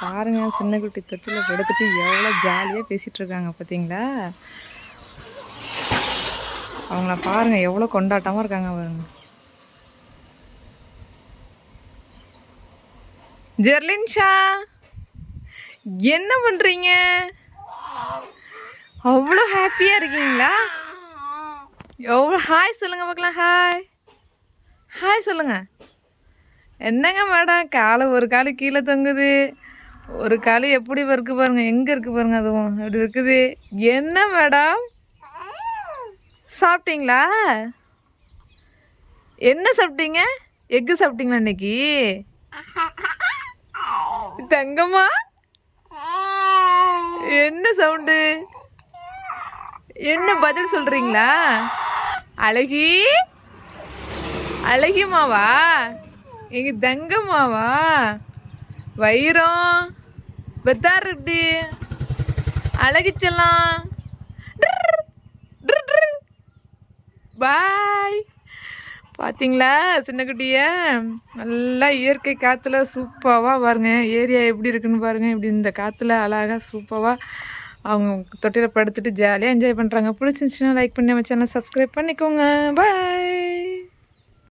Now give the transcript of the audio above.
பாருங்க சின்ன குட்டி தொட்டில் படுத்துட்டு எவ்வளோ ஜாலியாக பேசிட்டு இருக்காங்க பார்த்தீங்களா அவங்கள பாருங்க எவ்வளோ கொண்டாட்டமாக இருக்காங்க பாருங்க. ஜெர்லின்ஷா என்ன பண்ணுறீங்க அவ்வளோ ஹாப்பியாக இருக்கீங்களா? எவ்வளோ ஹாய் சொல்லுங்கள் பார்க்கலாம் ஹாய் ஹாய் சொல்லுங்கள் என்னங்க மேடம்? காலை ஒரு காலு கீழே தொங்குது. ஒரு காலு எப்படி இருக்கு பாருங்க. எங்கே இருக்கு பாருங்க அதுவும். அப்படி இருக்குது? என்ன மேடம்? சாப்பிட்டீங்களா? என்ன சாப்பிட்டீங்க? எக்கு சாப்பிட்டீங்களா இன்னைக்கு? தங்கம்மா? என்ன சவுண்டு என்ன பதில் சொல்றீங்களா? அழகி? அழகிமாவா எங்க தங்கம்மாவா? வைரம் பெத்தார் இப்படி அழகிச்சலாம் பாய். பார்த்தீங்களா சின்ன குட்டிய நல்லா இயற்கை காற்றுல சூப்பராக பாருங்க. ஏரியா எப்படி இருக்குன்னு பாருங்க. இப்படி இந்த காற்றுல அழகாக சூப்பராக அவங்க தொட்டியில் படுத்துட்டு ஜாலியாக என்ஜாய் பண்ணுறாங்க பிடிச்சிருந்துச்சுன்னா லைக் பண்ணி நம்ம சேனல் சப்ஸ்கிரைப் பண்ணிக்கோங்க. பாய்